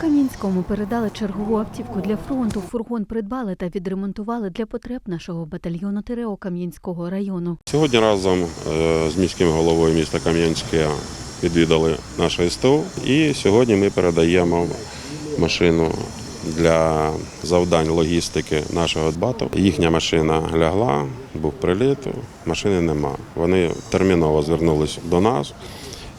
Кам'янському передали чергову автівку для фронту. Фургон придбали та відремонтували для потреб нашого батальйону ТРО Кам'янського району. Сьогодні разом е, з міським головою міста Кам'янське відвідали наше СТО. І сьогодні ми передаємо машину для завдань логістики нашого ДБАТу. Їхня машина лягла, був приліт, машини нема. Вони терміново звернулись до нас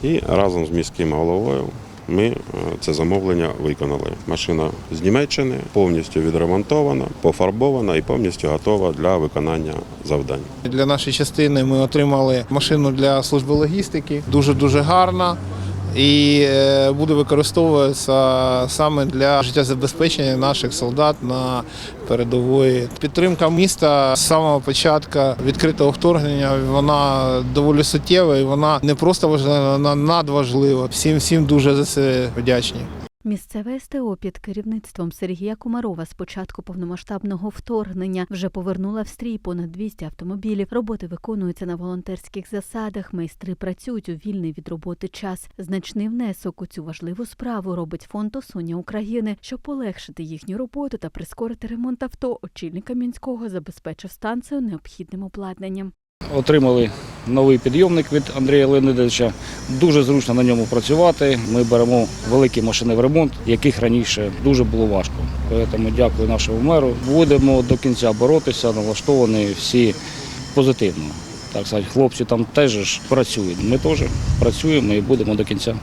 і разом з міським головою ми е, це замовлення виконали. Машина з Німеччини повністю відремонтована, пофарбована і повністю готова для виконання завдань. Для нашої частини ми отримали машину для служби логістики, дуже дуже гарна. І е, буде використовуватися саме для життєзабезпечення наших солдат на передової. Підтримка міста з самого початку відкритого вторгнення вона доволі суттєва і вона не просто важлива, вона надважлива. Всім всім дуже за це вдячні. Місцеве СТО під керівництвом Сергія Комарова з початку повномасштабного вторгнення вже повернула в стрій понад 200 автомобілів. Роботи виконуються на волонтерських засадах. Майстри працюють у вільний від роботи час. Значний внесок у цю важливу справу робить фонд Осоня України, щоб полегшити їхню роботу та прискорити ремонт авто. Очільник Кам'янського забезпечив станцію необхідним обладнанням. Отримали новий підйомник від Андрія Леонидовича. Дуже зручно на ньому працювати. Ми беремо великі машини в ремонт, яких раніше дуже було важко. Тому дякую нашому меру. Будемо до кінця боротися, налаштовані всі позитивно. Так сказати, хлопці там теж працюють. Ми теж працюємо і будемо до кінця.